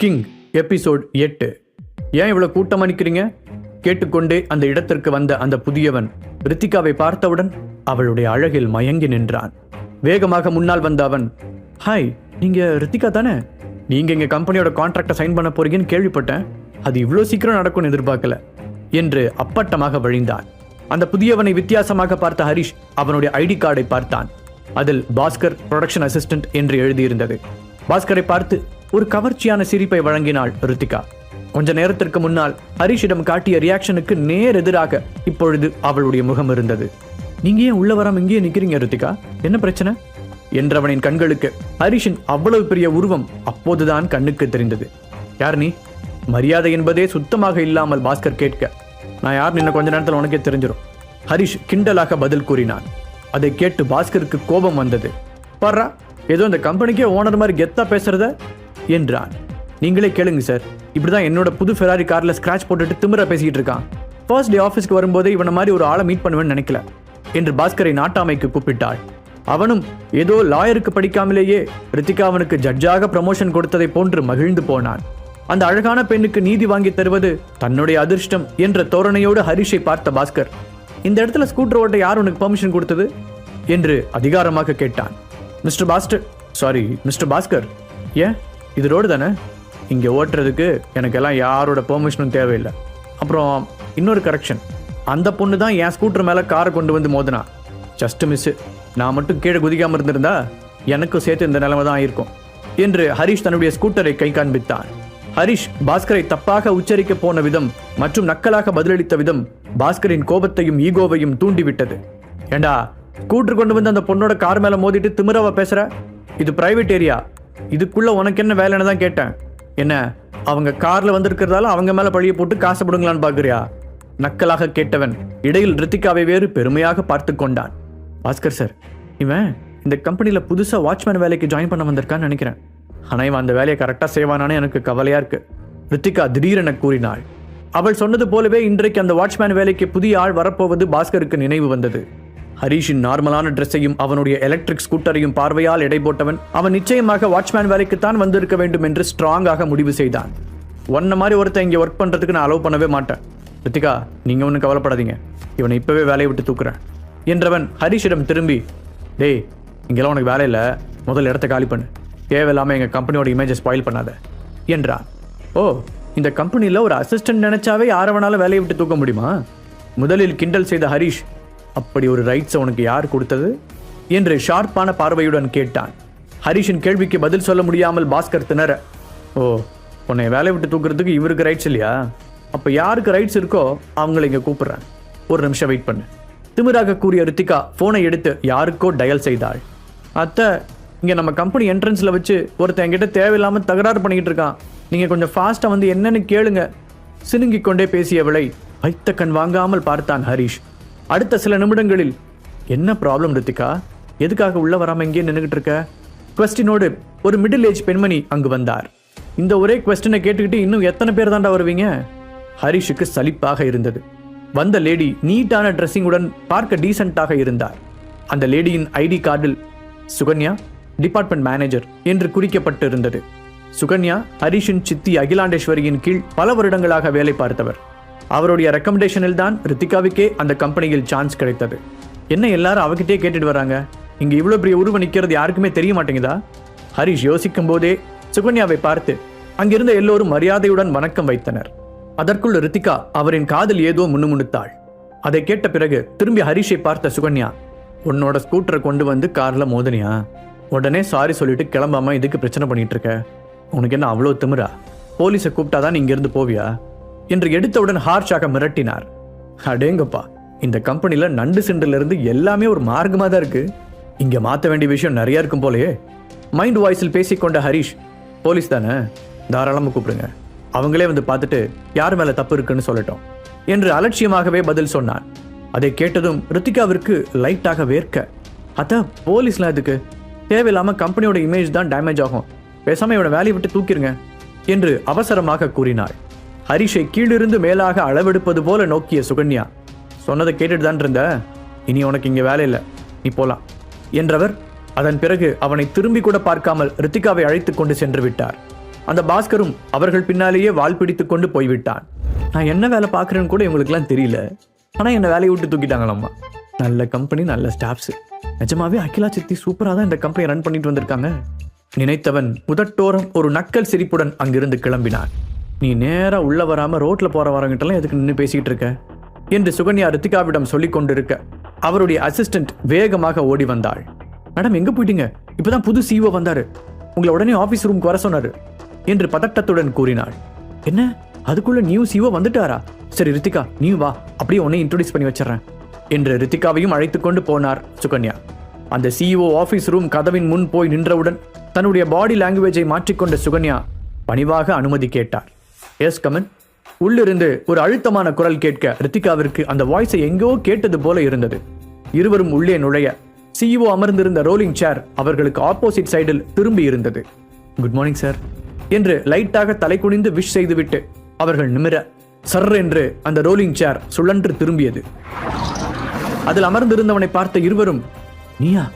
King episode எட்டு. ஏன் இவ்வளவு கூட்டமாக நிற்கிறீங்க கேட்டுக்கொண்டே அந்த இடத்திற்கு வந்த அந்த புதியவன் ரித்திகாவை பார்த்தவுடன் அவளுடைய அழகில் மயங்கி நின்றான். வேகமாக முன்னால் வந்த அவன் ஹாய் நீங்க ரித்திகா தானே? நீங்க எங்க கம்பெனியோட கான்ட்ராக்டை சைன் பண்ண போறீங்கன்னு கேள்விப்பட்டேன். அது இவ்வளோ சீக்கிரம் நடக்கும்னு எதிர்பார்க்கல என்று அப்பட்டமாக வழிந்தான். அந்த புதியவனை வித்தியாசமாக பார்த்த ஹரிஷ் அவனுடைய ஐடி கார்டை பார்த்தான். அதில் பாஸ்கர் ப்ரொடக்ஷன் அசிஸ்டன்ட் என்று எழுதியிருந்தது. பாஸ்கரை பார்த்து ஒரு கவர்ச்சியான சிரிப்பை வழங்கினாள் ரித்திகா. கொஞ்ச நேரத்திற்கு முன்னால் ஹரிஷிடம் காட்டிய ரியாக்ஷனுக்கு நேர் எதிராக இப்பொழுது அவளுடைய முகம் இருந்தது. நீங்க ஏன் உள்ள வராம இங்கேயே நிக்கிறீங்க ரித்திகா? என்ன பிரச்சனை? என்றவனின் கண்களுக்கு ஹரிஷின் அவ்வளவு பெரிய உருவம் அப்போதுதான் கண்ணுக்கு தெரிந்தது. யார் நீ? மரியாதை என்பதே சுத்தமாக இல்லாமல் பாஸ்கர் கேட்க. நான் யார்? நின்ன கொஞ்ச நேரத்தில் உனக்கே தெரிஞ்சிடும் ஹரிஷ் கிண்டலாக பதில் கூறினான். அதை கேட்டு பாஸ்கருக்கு கோபம் வந்தது. பாரா ஏதோ இந்த கம்பெனிக்கே ஓனர் மாதிரி கெத்தா பேசுறத? என்றான். நீங்களே கேளுங்க சார். இப்படிதான் என்னோட புது ஃபெராரி கார்ல ஸ்க்ராட்ச் போட்டுட்டு திமிர பேசிக்கிட்டு இருக்கான். ஃபர்ஸ்ட் டே ஆஃபீஸ்க்கு வரும்போதே இவனை மாதிரி ஒரு ஆளை மீட் பண்ணுவேன்னு நினைக்கல. என்று பாஸ்கரை நாட்டாமைக்கு கூப்பிட்டாள். அவனும் ஏதோ லாயருக்கு படிக்காமலேயே ரித்திகா அவனுக்கு ஜட்ஜாக ப்ரமோஷன் கொடுத்ததை போன்று மகிழ்ந்து போனான். அந்த அழகான பெண்ணுக்கு நீதி வாங்கி தருவது தன்னுடைய அதிர்ஷ்டம் என்ற தோரணையோடு ஹரிஷை பார்த்த பாஸ்கர் இந்த இடத்துல ஸ்கூட்டர் ஓட்ட யார் உனக்கு பெர்மிஷன் கொடுத்தது? என்று அதிகாரமாக கேட்டான். Mister pastor sorry mister Bhaskar ஏன்? இது ரோடு தானே? இங்கே ஓட்டுறதுக்கு எனக்கெல்லாம் யாரோட பெர்மிஷனும் தேவையில்லை. அப்புறம் இன்னொரு கரெக்ஷன் அந்த பொண்ணு தான் என் ஸ்கூட்டர் மேலே காரை கொண்டு வந்து மோதினா. ஜஸ்ட் மிஸ்ஸு நான் மட்டும் கீழே குதிக்காமல் இருந்திருந்தா எனக்கும் சேர்த்து இந்த நிலைமை தான் இருக்கும். என்று ஹரிஷ் தன்னுடைய ஸ்கூட்டரை கை காண்பித்தான். ஹரிஷ் பாஸ்கரை தப்பாக உச்சரிக்க போன விதம் மற்றும் நக்கலாக பதிலளித்த விதம் பாஸ்கரின் கோபத்தையும் ஈகோவையும் தூண்டிவிட்டது. ஏண்டா ஸ்கூட்டர் கொண்டு வந்து அந்த பொண்ணோட கார் மேலே மோதிட்டு திமிரவா பேசுற? இது பிரைவேட் ஏரியா இதுக்குள்ள உனக்கு என்ன வேலைன்னு தான் கேட்டேன். என்ன அவங்க கார்ல வந்திருக்கிறதால அவங்க மேல பழிய போட்டு காசப்படுங்களான்னு பாக்குறியா? நக்கலாக கேட்டவன் இடையில் ரித்திகாவை வேறு பெருமையாக பார்த்து கொண்டான். பாஸ்கர் சார் இவன் இந்த கம்பெனியில் புதுசாக வாட்ச்மேன் வேலைக்கு ஜாயின் பண்ண வந்திருக்கான்னு நினைக்கிறேன். ஆனால் இவன் அந்த வேலையை கரெக்டாக செய்வானானே எனக்கு கவலையாக இருக்கு. ரித்திகா திடீரென கூறினாள். அவள் சொன்னது போலவே இன்றைக்கு அந்த வாட்ச்மேன் வேலைக்கு புதிய ஆள் வரப்போவது பாஸ்கருக்கு நினைவு வந்தது. ஹரீஷின் நார்மலான ட்ரெஸ்ஸையும் அவனுடைய எலக்ட்ரிக் ஸ்கூட்டரையும் பார்வையால் எடை போட்டவன் அவன் நிச்சயமாக வாட்ச்மேன் வேலைக்குத்தான் வந்திருக்க வேண்டும் என்று ஸ்ட்ராங்காக முடிவு செய்தான். ஒன்ன மாதிரி ஒருத்தன் இங்கே ஒர்க் பண்ணுறதுக்கு நான் அலோவ் பண்ணவே மாட்டேன். ரித்திகா நீங்கள் ஒன்றும் கவலைப்படாதீங்க. இவனை இப்போவே வேலையை விட்டு தூக்குறேன். என்றவன் ஹரிஷிடம் திரும்பி டேய் இங்கெல்லாம் உனக்கு வேலை இல்லை. முதல் இடத்த காலி பண்ணு. தேவையில்லாமல் எங்கள் கம்பெனியோட இமேஜை ஸ்பாயில் பண்ணாத. என்றான். ஓ இந்த கம்பெனியில் ஒரு அசிஸ்டன்ட் நினைச்சாவே யாரை வேணாலும் வேலையை விட்டு தூக்க முடியுமா? முதலில் கிண்டல் செய்த ஹரிஷ் அப்படி ஒரு ரைட்ஸை உனக்கு யார் கொடுத்தது? என்று ஷார்ப்பான பார்வையுடன் கேட்டான். ஹரிஷின் கேள்விக்கு பதில் சொல்ல முடியாமல் பாஸ்கர் திணற. ஓ உன்னை வேலையை விட்டு தூக்குறதுக்கு இவருக்கு ரைட்ஸ் இல்லையா? அப்போ யாருக்கு ரைட்ஸ் இருக்கோ அவங்கள இங்கே கூப்பிட்றேன். ஒரு நிமிஷம் வெயிட் பண்ணு. திமிராக கூறிய ரித்திகா ஃபோனை எடுத்து யாருக்கோ டயல் செய்தாள். அத்தை இங்கே நம்ம கம்பெனி என்ட்ரன்ஸில் வச்சு ஒருத்தன் என்கிட்ட தேவையில்லாமல் தகராறு பண்ணிக்கிட்டு இருக்கான். நீங்கள் கொஞ்சம் ஃபாஸ்ட்டாக வந்து என்னன்னு கேளுங்க. சினுங்கிக் கொண்டே பேசியவளை வைத்த கண் வாங்காமல் பார்த்தான் ஹரிஷ். அடுத்த சில நிமிடங்களில் என்ன ப்ராப்ளம் ரித்திகா? எதுக்காக உள்ள வராம இங்கே நின்றுகிட்டு இருக்க? கொஸ்டினோடு ஒரு மிடில் ஏஜ் பெண்மணி அங்கு வந்தார். இந்த ஒரே கொஸ்டினை கேட்டுக்கிட்டு இன்னும் எத்தனை பேர் தாண்டா வருவீங்க? ஹரிஷுக்கு சலிப்பாக இருந்தது. வந்த லேடி நீட்டான ட்ரெஸ்ஸிங்குடன் பார்க்க டீசெண்டாக இருந்தார். அந்த லேடியின் ஐடி கார்டில் சுகன்யா டிபார்ட்மெண்ட் மேனேஜர் என்று குறிக்கப்பட்டு இருந்தது சுகன்யா ஹரிஷின் சித்தி அகிலாண்டேஸ்வரியின் கீழ் பல வருடங்களாக வேலை பார்த்தவர். அவருடைய ரெக்கமெண்டேஷனில் தான் ரித்திகாவுக்கே அந்த கம்பெனியில் சான்ஸ் கிடைத்தது. என்ன எல்லாரும் அவகிட்டே கேட்டுட்டு வராங்க? இங்கே இவ்வளோ பெரிய உருவம் நிற்கிறது யாருக்குமே தெரிய மாட்டேங்குதா? ஹரிஷ் யோசிக்கும் போதே சுகன்யாவை பார்த்து அங்கிருந்த எல்லோரும் மரியாதையுடன் வணக்கம் வைத்தனர். அதற்குள் ரித்திகா அவரின் காதில் ஏதோ முன்னுமுணுத்தாள் அதை கேட்ட பிறகு திரும்பி ஹரிஷை பார்த்த சுகன்யா உன்னோட ஸ்கூட்டரை கொண்டு வந்து கார்ல மோதனியா? உடனே சாரி சொல்லிட்டு கிளம்பாம இதுக்கு பிரச்சனை பண்ணிட்டு இருக்க? உனக்கு என்ன அவ்வளோ திமிரா? போலீஸை கூப்பிட்டாதான் நீ இங்கிருந்து போவியா? என்று எடுத்தவுடன் ஹார்ஷாக மிரட்டினார். அடேங்கப்பா இந்த கம்பெனியில் நண்டு சிண்டுல இருந்து எல்லாமே ஒரு மார்க்கமாக தான் இருக்கு. இங்க மாத்த வேண்டிய விஷயம் நிறைய இருக்கும் போலயே. மைண்ட் வாய்ஸில் பேசிக்கொண்ட ஹரிஷ் போலீஸ் தானே? தாராளமாக கூப்பிடுங்க. அவங்களே வந்து பார்த்துட்டு யார் மேல தப்பு இருக்குன்னு சொல்லட்டும் என்று அலட்சியமாகவே பதில் சொன்னான். அதை கேட்டதும் ரித்திகாவிற்கு லைட்டாக வேர்க்க அதான் போலீஸ்லாம் இதுக்கு தேவையில்லாம கம்பெனியோட இமேஜ் தான் டேமேஜ் ஆகும். பேசாம இவனை வேலையை விட்டு தூக்கிருங்க என்று அவசரமாக கூறினாள். ஹரிஷை கீழிருந்து மேலாக அளவெடுப்பது போல நோக்கிய சுகன்யா சொன்னதை கேட்டுட்டு தான் இருந்த. இனி உனக்கு இங்கே வேலை இல்லை. நீ போலாம் என்றவர் அதன் பிறகு அவனை திரும்பி கூட பார்க்காமல் ரித்திகாவை அழைத்து கொண்டு சென்று விட்டார். அந்த பாஸ்கரும் அவர்கள் பின்னாலேயே வால் பிடித்து கொண்டு போய்விட்டான். நான் என்ன வேலை பார்க்குறேன்னு கூட இவங்களுக்குலாம் தெரியல. ஆனால் என்னை வேலையை விட்டு தூக்கிட்டாங்களாம்மா நல்ல கம்பெனி நல்ல ஸ்டாஃப்ஸு நிஜமாவே அகிலா சித்தி சூப்பராக தான் இந்த கம்பெனியை ரன் பண்ணிட்டு வந்திருக்காங்க. நினைத்தவன் முதட்டோரம் ஒரு நக்கல் சிரிப்புடன் அங்கிருந்து கிளம்பினான். நீ நேராக உள்ள வராமல் ரோட்டில் போகிற வரங்கிட்டலாம் எதுக்கு நின்று பேசிக்கிட்டு இருக்க? என்று சுகன்யா ரித்திகாவிடம் சொல்லி கொண்டிருக்க அவருடைய அசிஸ்டன்ட் வேகமாக ஓடி வந்தாள். மேடம் எங்கே போயிட்டீங்க? இப்பதான் புது சிஓ வந்தார். உங்களை உடனே ஆஃபீஸ் ரூமுக்கு வர சொன்னார் என்று பதட்டத்துடன் கூறினாள். என்ன? அதுக்குள்ள நியூ சிஓ வந்துட்டாரா? சரி ரித்திகா நீ வா. அப்படியே உன்னை இன்ட்ரோடியூஸ் பண்ணி வச்சிடறேன் என்று ரித்திகாவையும் அழைத்து கொண்டு போனார் சுகன்யா. அந்த சிஇஓ ஆஃபீஸ் ரூம் கதவின் முன் போய் நின்றவுடன் தன்னுடைய பாடி லாங்குவேஜை மாற்றிக்கொண்ட சுகன்யா பணிவாக அனுமதி கேட்டார். எஸ் கமன் உள்ளிருந்து ஒரு அழுத்தமான குரல் கேட்க ரித்திகாவிற்கு அந்த வாய்ஸை எங்கோ கேட்டது போல இருந்தது. இருவரும் உள்ளே நுழைய சிஇஓ அமர்ந்திருந்த ரோலிங் சேர் அவர்களுக்கு ஆப்போசிட் சைடில் திரும்பி இருந்தது. குட் மார்னிங் சார் என்று லைட்டாக தலை குனிந்து விஷ் செய்துவிட்டு அவர்கள் நிமிர சர் என்று அந்த ரோலிங் சேர் சுழன்று திரும்பியது. அதில் அமர்ந்திருந்தவனை பார்த்த இருவரும் நீயா?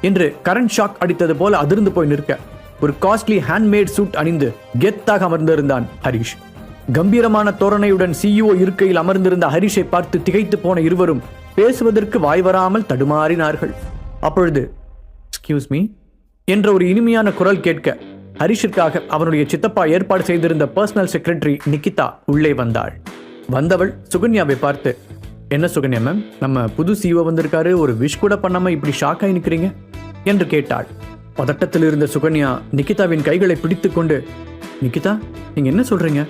என்று கரண்ட் ஷாக் அடித்தது போல அதிர்ந்து போய் நிற்க ஒரு காஸ்ட்லி ஹேண்ட்மேட் சூட் அணிந்து கெத்தாக அமர்ந்திருந்தான் ஹரிஷ். கம்பீரமான தோரணையுடன் சிஇஓ இருக்கையில் அமர்ந்திருந்த ஹரிஷை பார்த்து திகைத்து போன இருவரும் பேசுவதற்கு வாய் வராமல் தடுமாறினார்கள். அப்பொழுது எக்ஸ்கியூஸ் மீ என்ற ஒரு இனிமையான குரல் கேட்க ஹரிஷிற்காக அவனுடைய சித்தப்பா ஏற்பாடு செய்திருந்த பர்சனல் செக்ரட்டரி நிக்கிதா உள்ளே வந்தாள். வந்தவள் சுகன்யாவை பார்த்து என்ன சுகன்யா மேம் நம்ம புது சிஓ வந்திருக்காரு ஒரு விஷ் கூட பண்ணாம இப்படி ஷாக் ஆகி நிற்கிறீங்க என்று கேட்டாள். பதட்டத்தில் இருந்த சுகன்யா நிக்கிதாவின் கைகளை பிடித்து கொண்டு நிக்கிதா நீங்க என்ன சொல்றீங்க?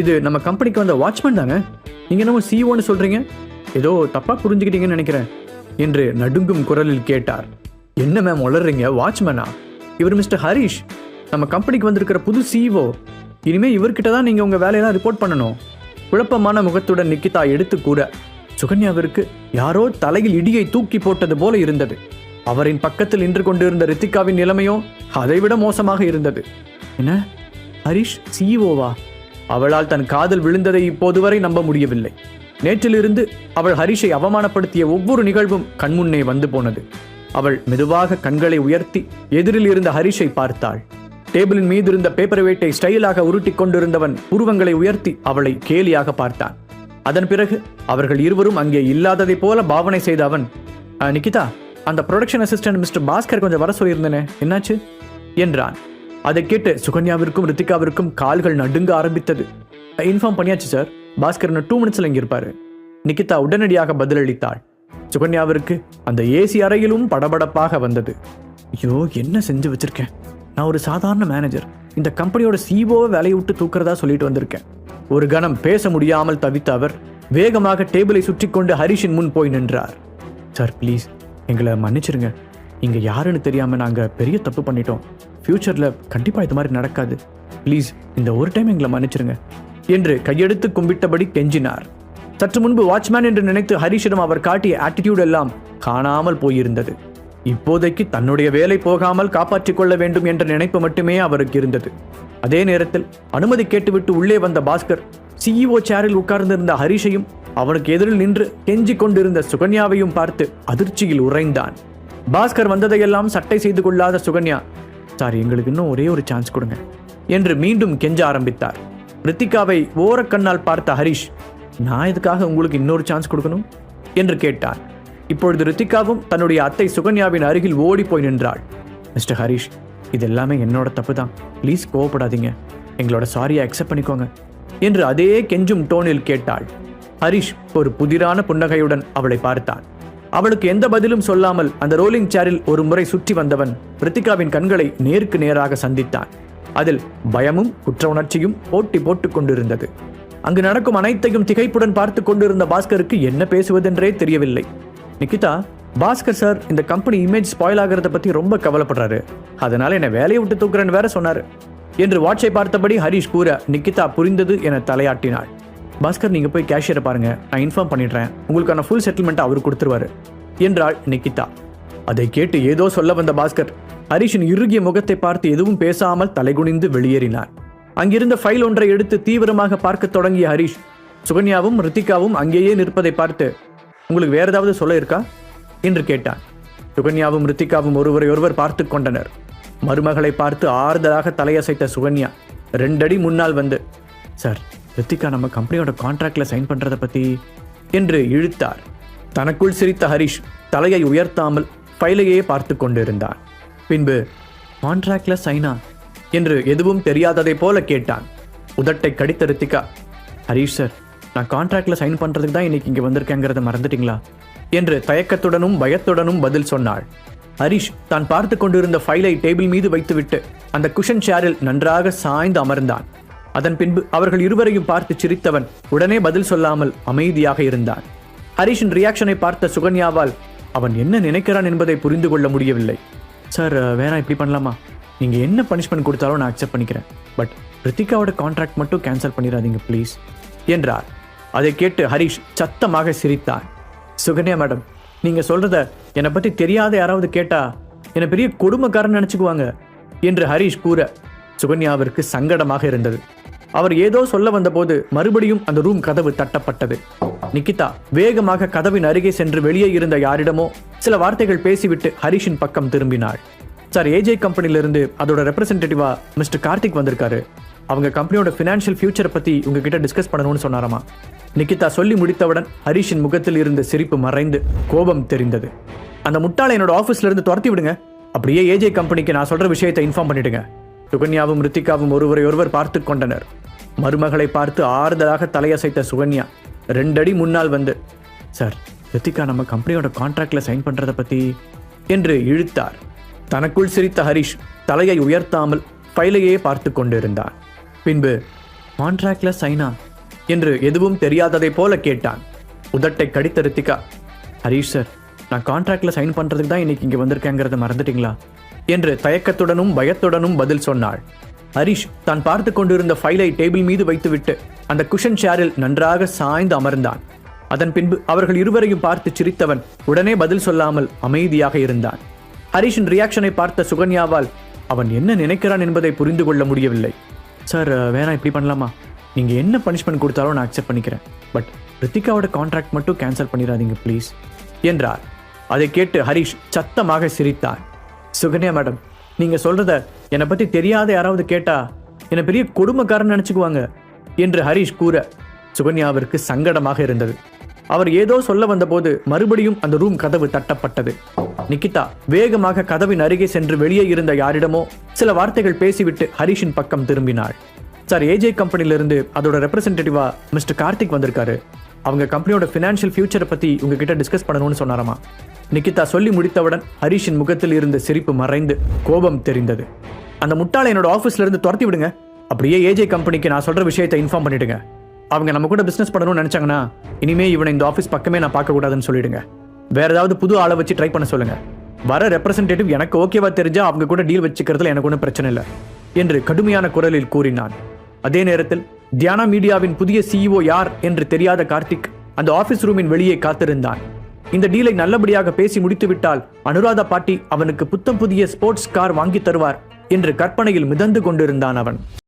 இது நம்ம கம்பெனிக்கு வந்த வாட்ச்மேன் தாங்க. நீங்கள் என்னமோ சிஓன்னு சொல்கிறீங்க ஏதோ தப்பாக புரிஞ்சுக்கிட்டீங்கன்னு நினைக்கிறேன் என்று நடுங்கும் குரலில் கேட்டார். என்ன மேம் வளர்றீங்க வாட்ச்மேனா இவர் மிஸ்டர் ஹரிஷ். நம்ம கம்பெனிக்கு வந்திருக்கிற புது சிஇஓ இனிமேல் இவர்கிட்ட தான் நீங்கள் உங்கள் வேலையெல்லாம் ரிப்போர்ட் பண்ணணும். குழப்பமான முகத்துடன் நிக்கிதா எடுத்து கூற சுகன்யாவிற்கு யாரோ தலையில் இடியை தூக்கி போட்டது போல இருந்தது. அவரின் பக்கத்தில் நின்று கொண்டிருந்த ரித்திகாவின் நிலைமையோ அதைவிட மோசமாக இருந்தது. என்ன? ஹரிஷ் சிஇஓவா அவளால் தன் காதல் விழுந்ததை இப்போது வரை நம்ப முடியவில்லை. நேற்றிலிருந்து அவள் ஹரிஷை அவமானப்படுத்திய ஒவ்வொரு நிகழ்வும் கண்முன்னே வந்து போனது. அவள் மெதுவாக கண்களை உயர்த்தி எதிரில் இருந்த ஹரிஷை பார்த்தாள். டேபிளின் மீது இருந்த பேப்பர் வேட்டை ஸ்டைலாக உருட்டிக் கொண்டிருந்தவன் உருவங்களை உயர்த்தி அவளை கேலியாக பார்த்தான். அதன் பிறகு அவர்கள் இருவரும் அங்கே இல்லாததைப் போல பாவனை செய்த அவன் "ஆ, நிக்கிதா அந்த ப்ரொடக்ஷன் அசிஸ்டன்ட் மிஸ்டர் பாஸ்கர் கொஞ்சம் வர சொல்லியிருந்தேனே என்னாச்சு? என்றான். அதை கேட்டு சுகன்யாவிற்கும் ரித்திகாவிற்கும் கால்கள் நடுங்க ஆரம்பித்தது. இன்ஃபார்ம் பண்ணியாச்சு சார். பாஸ்கர் டூ மினிட்ஸ்ல இங்க இருப்பாரு. நிக்கிதா உடனடியாக பதிலளித்தாள். சுகன்யாவிற்கு அந்த ஏசி அறையிலும் படபடப்பாக வந்தது. ஐயோ என்ன செஞ்சு வச்சிருக்கேன்? நான் ஒரு சாதாரண மேனேஜர் இந்த கம்பெனியோட சிஓவை வேலையை விட்டு தூக்குறதா சொல்லிட்டு வந்திருக்கேன். ஒரு கணம் பேச முடியாமல் தவித்த அவர் வேகமாக டேபிளை சுற்றி கொண்டு ஹரிஷின் முன் போய் நின்றார். சார் ப்ளீஸ் எங்களை மன்னிச்சிருங்க. இங்க யாருன்னு தெரியாம நாங்க பெரிய தப்பு பண்ணிட்டோம். ஃப்யூச்சரில் கண்டிப்பாக இது மாதிரி நடக்காது. ப்ளீஸ் இந்த ஒரு டைம் எங்களை மன்னிச்சிருங்க. என்று கையெடுத்து கும்பிட்டபடி கெஞ்சினார். சற்று முன்பு வாட்ச்மேன் என்று நினைத்து ஹரிஷிடம் அவர் காட்டிய ஆட்டிடியூட் எல்லாம் காணாமல் போயிருந்தது. இப்போதைக்கு தன்னுடைய வேலை போகாமல் காப்பாற்றிக் கொள்ள வேண்டும் என்ற நினைப்பு மட்டுமே அவருக்கு இருந்தது. அதே நேரத்தில் அனுமதி கேட்டுவிட்டு உள்ளே வந்த பாஸ்கர் சிஇஓ சேரில் உட்கார்ந்திருந்த ஹரிஷையும் அவனுக்கு எதிரில் நின்று கெஞ்சிக் கொண்டிருந்த சுகன்யாவையும் பார்த்து அதிர்ச்சியில் உறைந்தான். பாஸ்கர் வந்ததையெல்லாம் சட்டை செய்து கொள்ளாத சுகன்யா சார் எங்களுக்கு இன்னும் ஒரே ஒரு சான்ஸ் கொடுங்க. என்று மீண்டும் கெஞ்ச ஆரம்பித்தார். ரித்திகாவை ஓரக்கண்ணால் பார்த்த ஹரிஷ் நான் இதுக்காக உங்களுக்கு இன்னொரு சான்ஸ் கொடுக்கணும்? என்று கேட்டார். இப்பொழுது ரித்திகாவும் தன்னுடைய அத்தை சுகன்யாவின் அருகில் ஓடி போய் நின்றாள். மிஸ்டர் ஹரிஷ் இது எல்லாமே என்னோட தப்பு தான் ப்ளீஸ் கோவப்படாதீங்க. எங்களோட சாரியை அக்செப்ட் பண்ணிக்கோங்க. என்று அதே கெஞ்சும் டோனில் கேட்டாள். ஹரிஷ் ஒரு புதிரான புன்னகையுடன் அவளை பார்த்தான். அவளுக்கு எந்த பதிலும் சொல்லாமல் அந்த ரோலிங் சேரில் ஒரு முறை சுற்றி வந்தவன் ரித்திகாவின் கண்களை நேருக்கு நேராக சந்தித்தான். அதில் பயமும் குற்ற உணர்ச்சியும் போட்டி போட்டுக் கொண்டிருந்தது. அங்கு நடக்கும் அனைத்தையும் திகைப்புடன் பார்த்து கொண்டிருந்த பாஸ்கருக்கு என்ன பேசுவதென்றே தெரியவில்லை. நிக்கிதா பாஸ்கர் சார் இந்த கம்பெனி இமேஜ் ஸ்பாயில் ஆகிறத பத்தி ரொம்ப கவலைப்படுறாரு. அதனால என்னை வேலையை விட்டு தூக்குறேன்னு வேற சொன்னாரு. என்று வாட்சை பார்த்தபடி ஹரிஷ் கூற நிக்கிதா புரிந்தது என தலையாட்டினாள். பாஸ்கர் நீங்கள் போய் கேஷியரை பாருங்க. நான் இன்ஃபார்ம் பண்ணிடுறேன். உங்களுக்கான ஃபுல் செட்டில்மெண்ட் அவர் கொடுத்துருவாரு. என்றாள் நிக்கிதா. அதை கேட்டு ஏதோ சொல்ல வந்த பாஸ்கர் ஹரிஷின் இறுகிய முகத்தை பார்த்து எதுவும் பேசாமல் தலைகுனிந்து வெளியேறினார். அங்கிருந்த ஃபைல் ஒன்றை எடுத்து தீவிரமாக பார்க்கத் தொடங்கிய ஹரிஷ் சுகன்யாவும் ரித்திகாவும் அங்கேயே நிற்பதை பார்த்து உங்களுக்கு வேற ஏதாவது சொல்ல இருக்கா? என்று கேட்டான். சுகன்யாவும் ரித்திகாவும் ஒருவரை ஒருவர் பார்த்து கொண்டனர். மருமகளை பார்த்து ஆறுதலாக தலையசைத்த சுகன்யா ரெண்டடி முன்னால் வந்து சார் ரித்திகா நம்ம கம்பெனியோட கான்ட்ராக்டில் சைன் பண்ணுறதை பத்தி என்று இழுத்தார். தனக்குள் சிரித்த ஹரிஷ் தலையை உயர்த்தாமல் ஃபைலையே பார்த்து கொண்டிருந்தான். பின்பு கான்ட்ராக்ட்ல சைனா என்று எதுவும் தெரியாததை போல கேட்டான். உதட்டை கடித்த ரித்திகா ஹரிஷ் சார் நான் கான்ட்ராக்டில் சைன் பண்றதுக்கு தான் இன்னைக்கு இங்க வந்திருக்கேங்கிறத மறந்துட்டீங்களா? என்று தயக்கத்துடனும் பயத்துடனும் பதில் சொன்னாள். ஹரிஷ் தான் பார்த்து கொண்டிருந்த ஃபைலை டேபிள் மீது வைத்துவிட்டு அந்த குஷன் சேரில் நன்றாக சாய்ந்து அமர்ந்தான். அதன் பின்பு அவர்கள் இருவரையும் பார்த்து சிரித்தவன் உடனே பதில் சொல்லாமல் அமைதியாக இருந்தான். ஹரிஷின் ரியாக்ஷனை பார்த்த சுகன்யாவால் அவன் என்ன நினைக்கிறான் என்பதை புரிந்து கொள்ள முடியவில்லை. சார் வேணா இப்படி பண்ணலாமா? நீங்க என்ன பனிஷ்மெண்ட் கொடுத்தாலும் நான் அக்செப்ட் பண்ணிக்கிறேன். பட் ரித்திகாவோட கான்ட்ராக்ட் மட்டும் கேன்சல் பண்ணிடாதீங்க ப்ளீஸ் என்றார். அதை கேட்டு ஹரிஷ் சத்தமாக சிரித்தான். சுகன்யா மேடம் நீங்க சொல்றத என்னை பத்தி தெரியாத யாராவது கேட்டா என்னை பெரிய கொடுமைக்காரன் நினைச்சுக்குவாங்க என்று ஹரிஷ் கூற சுகன்யாவிற்கு சங்கடமாக இருந்தது. அவர் ஏதோ சொல்ல வந்தபோது மறுபடியும் அந்த ரூம் கதவு தட்டப்பட்டது. நிக்கிதா வேகமாக கதவின் அருகே சென்று வெளியே இருந்த யாரிடமோ சில வார்த்தைகள் பேசிவிட்டு ஹரிஷின் பக்கம் திரும்பினாள். சார் ஏஜே கம்பெனிலிருந்து அதோட ரெப்ரசன்டேட்டிவா மிஸ்டர் கார்த்திக் வந்திருக்காரு. அவங்க கம்பெனியோட ஃபினான்ஷியல் ஃபியூச்சரை பத்தி உங்ககிட்ட டிஸ்கஸ் பண்ணணும்னு சொன்னாராமா? நிக்கிதா சொல்லி முடித்தவுடன் ஹரிஷின் முகத்தில் இருந்த சிரிப்பு மறைந்து கோபம் தெரிந்தது. அந்த முட்டாளை என்னோட ஆஃபீஸ்ல இருந்து துரத்தி விடுங்க. அப்படியே ஏஜே கம்பெனிக்கு நான் சொல்ற விஷயத்தை இன்ஃபார்ம் பண்ணிடுங்க. சுகன்யாவும் ரித்திகாவும் ஒருவரை ஒருவர் பார்த்து கொண்டனர். மருமகளை பார்த்து ஆறுதலாக தலையசைத்த சுகன்யா ரெண்டடி முன்னால் வந்து சார் ரித்திகா நம்ம கம்பெனியோட கான்ட்ராக்டில் சைன் பண்ணுறதை பற்றி என்று இழுத்தார். தனக்குள் சிரித்த ஹரிஷ் தலையை உயர்த்தாமல் ஃபைலையே பார்த்து கொண்டிருந்தான். பின்பு கான்ட்ராக்டில் சைனா என்று எதுவும் தெரியாததைப் போல கேட்டான். உதட்டை கடித்த ரித்திகா ஹரிஷ் சார் நான் கான்ட்ராக்டில் சைன் பண்றதுக்கு தான் இன்னைக்கு இங்கே வந்திருக்கேங்கிறத மறந்துட்டீங்களா? என்று தயக்கத்துடனும் பயத்துடனும் பதில் சொன்னாள். ஹரிஷ் தான் பார்த்து கொண்டிருந்த ஃபைலை டேபிள் மீது வைத்துவிட்டு அந்த குஷன் சேரில் நன்றாக சாய்ந்து அமர்ந்தான். அதன் பின்பு அவர்கள் இருவரையும் பார்த்து சிரித்தவன் உடனே பதில் சொல்லாமல் அமைதியாக இருந்தான். ஹரிஷின் ரியாக்ஷனை பார்த்த சுகன்யாவால் அவன் என்ன நினைக்கிறான் என்பதை புரிந்து கொள்ள முடியவில்லை. சார் வேணா இப்படி பண்ணலாமா? நீங்கள் என்ன பனிஷ்மெண்ட் கொடுத்தாலும் நான் அக்செப்ட் பண்ணிக்கிறேன். பட் ரித்திகாவோட கான்ட்ராக்ட் மட்டும் கேன்சல் பண்ணிடாதீங்க ப்ளீஸ் என்றார். அதை கேட்டு ஹரிஷ் சத்தமாக சிரித்தார். சுகன்யா மேடம் நீங்க சொல்றத என்னை பத்தி தெரியாத யாராவது கேட்டா என்னை பெரிய கொடுமைக்காரன் நினைச்சுக்குவாங்க என்று ஹரீஷ் கூற சுகன்யாவிற்கு சங்கடமாக இருந்தது. அவர் ஏதோ சொல்ல வந்தபோது மறுபடியும் அந்த ரூம் கதவு தட்டப்பட்டது. நிக்கிதா வேகமாக கதவின் அருகே சென்று வெளியே இருந்த யாரிடமோ சில வார்த்தைகள் பேசிவிட்டு ஹரீஷின் பக்கம் திரும்பினாள். சார் ஏஜே கம்பெனிலிருந்து அதோட ரெப்ரசன்டேட்டிவா மிஸ்டர் கார்த்திக் வந்திருக்காரு. அவங்க கம்பெனியோட ஃபினான்ஷியல் ஃபியூச்சரை பற்றி உங்ககிட்ட டிஸ்கஸ் பண்ணணும்னு சொன்னாராமா? நிக்கிதா சொல்லி முடித்தவுடன் ஹரிஷின் முகத்தில் இருந்த சிரிப்பு மறைந்து கோபம் தெரிந்தது. அந்த முட்டாளை என்னோட ஆஃபீஸ்ல இருந்து துரத்தி விடுங்க. அப்படியே ஏஜே கம்பெனிக்கு நான் சொல்ற விஷயத்தை இன்ஃபார்ம் பண்ணிடுங்க. அவங்க நம்ம கூட பிசினஸ் பண்ணணும்னு நினைச்சாங்கன்னா இனிமே இவனை இந்த ஆஃபீஸ் பக்கமே நான் பார்க்க கூடாதுன்னு சொல்லிடுங்க. வேற ஏதாவது புது ஆளை வச்சு ட்ரை பண்ண சொல்லுங்க. வர ரெப்ரசன்டேட்டிவ் எனக்கு ஓகேவா தெரிஞ்சா அவங்க கூட டீல் வச்சுக்கிறதுல எனக்கு ஒன்றும் பிரச்சனை இல்லை என்று கடுமையான குரலில் கூறினான். அதே நேரத்தில் தியானா மீடியாவின் புதிய சிஇஓ யார் என்று தெரியாத கார்த்திக் அந்த ஆபீஸ் ரூமின் வெளியே காத்திருந்தான். இந்த டீலை நல்லபடியாக பேசி முடித்துவிட்டால் அனுராதா பாட்டி அவனுக்கு புத்தம் புதிய ஸ்போர்ட்ஸ் கார் வாங்கி தருவார் என்று கற்பனையில் மிதந்து கொண்டிருந்தான் அவன்.